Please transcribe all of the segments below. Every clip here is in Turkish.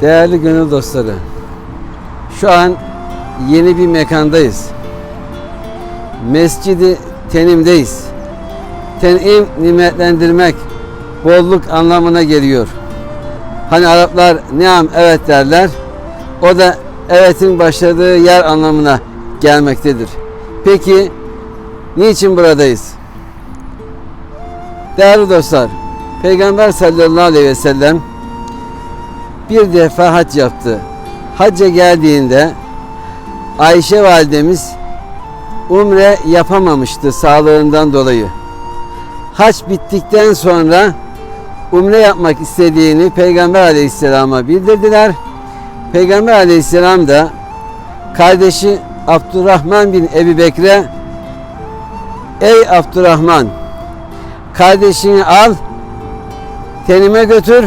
Değerli gönül dostları, şu an yeni bir mekandayız. Mescidi Tenim'deyiz. Tenim nimetlendirmek, bolluk anlamına geliyor. Hani Araplar neam evet derler. O da evetin başladığı yer anlamına gelmektedir. Peki niçin buradayız? Değerli dostlar, Peygamber sallallahu aleyhi ve sellem bir defa hac yaptı. Hacca geldiğinde Ayşe validemiz umre yapamamıştı sağlığından dolayı. Hac bittikten sonra umre yapmak istediğini Peygamber aleyhisselama bildirdiler. Peygamber aleyhisselam da kardeşi Abdurrahman bin Ebi Bekre Ey Abdurrahman kardeşini al tenime götür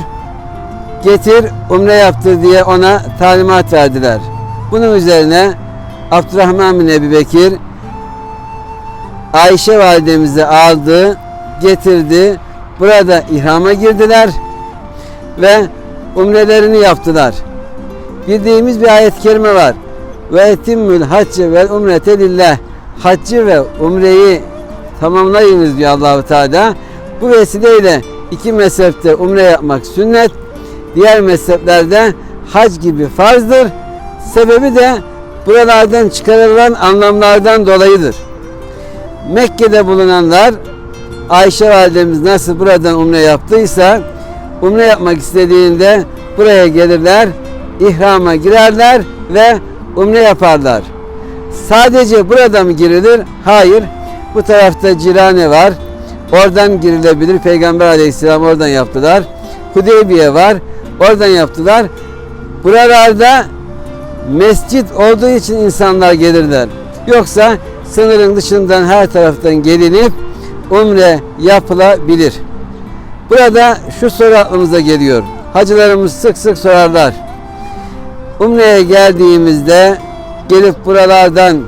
getir umre yaptır diye ona talimat verdiler. Bunun üzerine Abdurrahman bin Ebi Bekir Ayşe validemizi aldı, getirdi. Burada ihrama girdiler ve umrelerini yaptılar. Bildiğimiz bir ayet-i kerime var. Ve etimmül hacce vel umrete lillah. Haccı ve umreyi tamamlayınız diyor Allahu Teala. Bu vesileyle iki mezhepte umre yapmak sünnet. Diğer mezheplerde hac gibi farzdır. Sebebi de buralardan çıkarılan anlamlardan dolayıdır. Mekke'de bulunanlar Ayşe validemiz nasıl buradan umre yaptıysa umre yapmak istediğinde buraya gelirler, ihrama girerler ve umre yaparlar. Sadece burada mı girilir? Hayır. Bu tarafta Cirane var. Oradan girilebilir. Peygamber aleyhisselam oradan yaptılar. Hudeybiye var. Oradan yaptılar. Buralarda mescit olduğu için insanlar gelirler. Yoksa sınırın dışından her taraftan gelinip umre yapılabilir. Burada şu soru aklımıza geliyor. Hacılarımız sık sık sorarlar. Umre'ye geldiğimizde gelip buralardan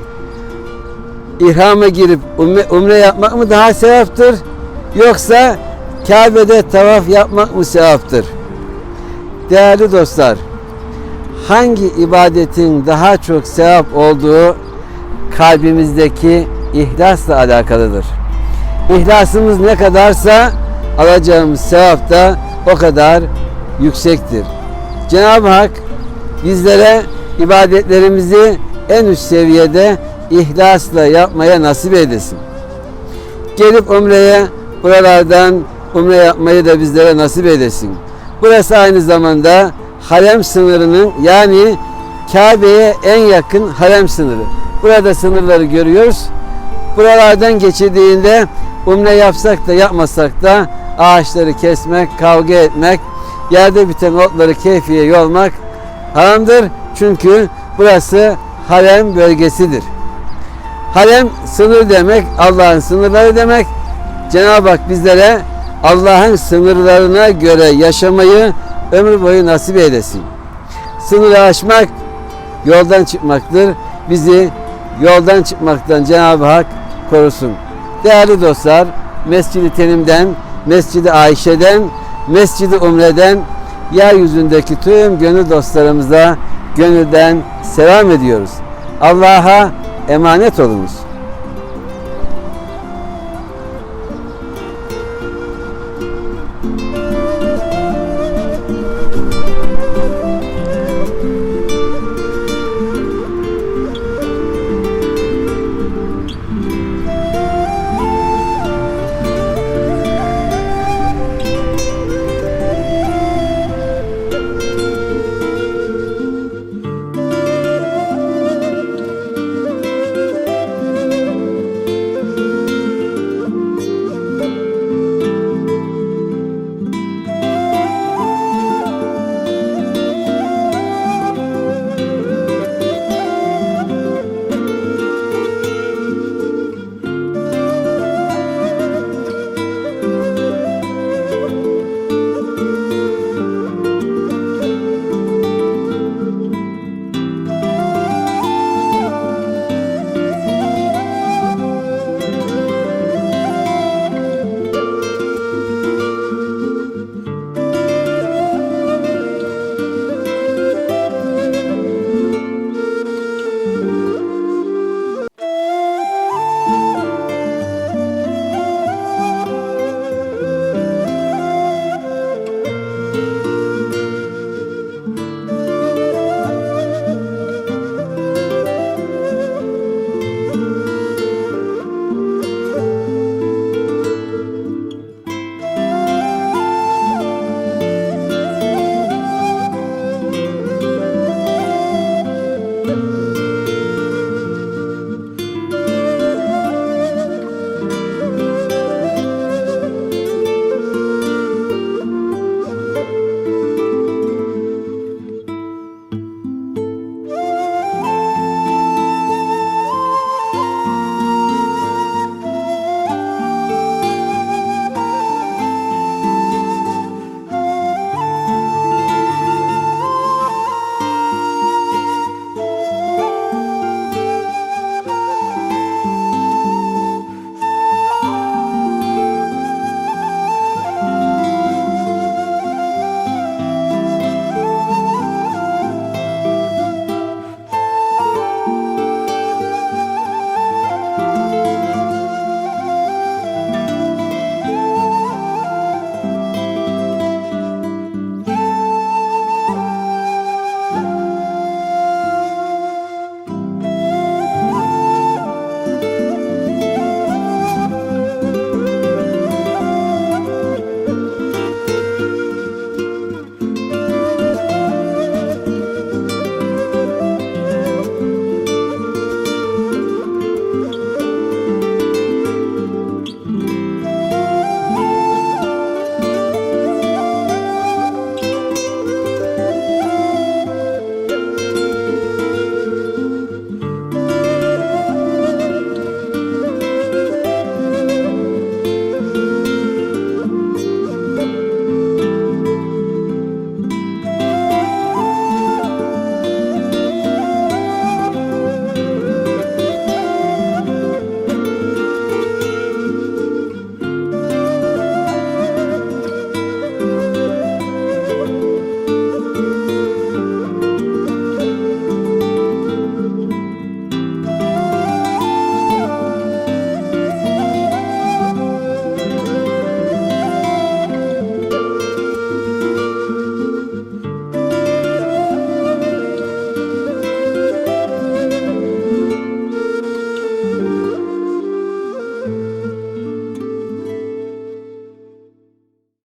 ihrama girip umre, yapmak mı daha sevaptır? Yoksa Kabe'de tavaf yapmak mı sevaptır? Değerli dostlar, hangi ibadetin daha çok sevap olduğu kalbimizdeki ihlasla alakalıdır. İhlasımız ne kadarsa alacağımız sevap da o kadar yüksektir. Cenab-ı Hak bizlere ibadetlerimizi en üst seviyede ihlasla yapmaya nasip eylesin. Gelip umreye buralardan umre yapmayı da bizlere nasip eylesin. Burası aynı zamanda harem sınırının yani Kabe'ye en yakın harem sınırı. Burada sınırları görüyoruz. Buralardan geçildiğinde umre yapsak da yapmasak da ağaçları kesmek, kavga etmek, yerde biten otları keyfiye yolmak haramdır. Çünkü burası harem bölgesidir. Harem sınır demek, Allah'ın sınırları demek. Cenab-ı Hak bizlere Allah'ın sınırlarına göre yaşamayı ömür boyu nasip eylesin. Sınırı aşmak yoldan çıkmaktır. Bizi yoldan çıkmaktan Cenab-ı Hak korusun. Değerli dostlar, Mescid-i Tenim'den, Mescid-i Ayşe'den, Mescid-i Umre'den yeryüzündeki tüm gönül dostlarımıza gönülden selam ediyoruz. Allah'a emanet olunuz.